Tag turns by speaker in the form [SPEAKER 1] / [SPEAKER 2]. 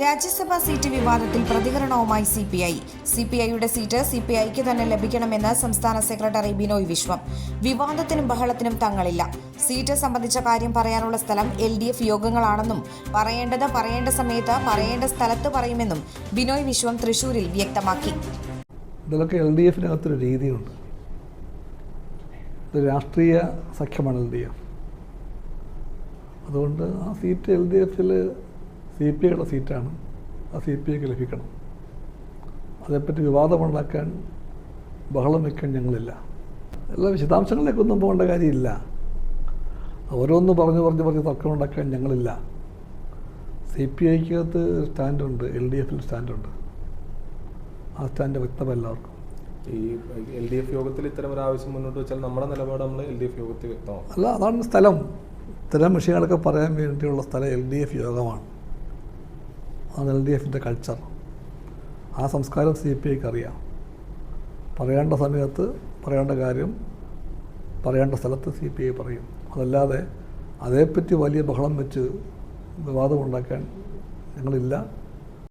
[SPEAKER 1] രാജ്യസഭാ seat വിവാദത്തിൽ പ്രതികരണവുമായി C P I C P ഐയുടെ സീറ്റ് സി പി ഐക്ക് തന്നെ ലഭിക്കണമെന്ന് സംസ്ഥാന സെക്രട്ടറി ബിനോയ് വിശ്വം. വിവാദത്തിനും ബഹളത്തിനും തങ്ങളില്ല. സീറ്റ് സംബന്ധിച്ച കാര്യം പറയാനുള്ള സ്ഥലം എൽ ഡി എഫ് യോഗങ്ങളാണെന്നും പറയേണ്ടത് പറയേണ്ട സമയത്ത് പറയേണ്ട സ്ഥലത്ത് പറയുമെന്നും ബിനോയ് വിശ്വം തൃശൂരിൽ വ്യക്തമാക്കി.
[SPEAKER 2] ഇതിലൊക്കെ എൽ ഡി എഫിനകത്തൊരു രീതിയുണ്ട്. രാഷ്ട്രീയ സഖ്യമാണ് എൽ ഡി എഫ്. അതുകൊണ്ട് ആ സീറ്റ് എൽ ഡി എഫിൽ സി പി ഐയുടെ സീറ്റാണ്. ആ സി പി ഐക്ക് ലഭിക്കണം. അതേപ്പറ്റി വിവാദമുണ്ടാക്കാൻ ബഹളം വയ്ക്കാൻ ഞങ്ങളില്ല. എല്ലാ വിശദാംശങ്ങളിലേക്കൊന്നും പോകേണ്ട കാര്യമില്ല. ഓരോന്ന് പറഞ്ഞു പറഞ്ഞ് പറഞ്ഞ് തർക്കമുണ്ടാക്കാൻ ഞങ്ങളില്ല. സി പി ഐക്കകത്ത് സ്റ്റാൻഡുണ്ട്. എൽ ഡി എഫിൽ സ്റ്റാൻഡുണ്ട്. ആ സ്റ്റാൻഡ് വ്യക്തമല്ല എല്ലാവർക്കും.
[SPEAKER 3] ഈ എൽ ഡി എഫ് യോഗത്തിൽ ഇത്തരം ഒരു ആവശ്യം മുന്നോട്ട് വെച്ചാൽ നമ്മുടെ നിലപാട് നമ്മൾ എൽ ഡി എഫ് യോഗത്തിൽ വ്യക്തമാക്കും.
[SPEAKER 2] അല്ല അതാണ് സ്ഥലം. ഇത്തരം വിഷയങ്ങളൊക്കെ പറയാൻ വേണ്ടിയുള്ള സ്ഥലം എൽ ഡി എഫ് യോഗമാണ്. അതാണ് എൽ ഡി എഫിന്റെ കൾച്ചർ ആ സംസ്കാരം സി പി ഐക്ക് അറിയാം പറയേണ്ട സമയത്ത് പറയേണ്ട കാര്യം പറയേണ്ട സ്ഥലത്ത് സി പി ഐ പറയും. അതല്ലാതെ അതേപ്പറ്റി വലിയ ബഹളം വെച്ച് വിവാദമുണ്ടാക്കാൻ ഞങ്ങളില്ല.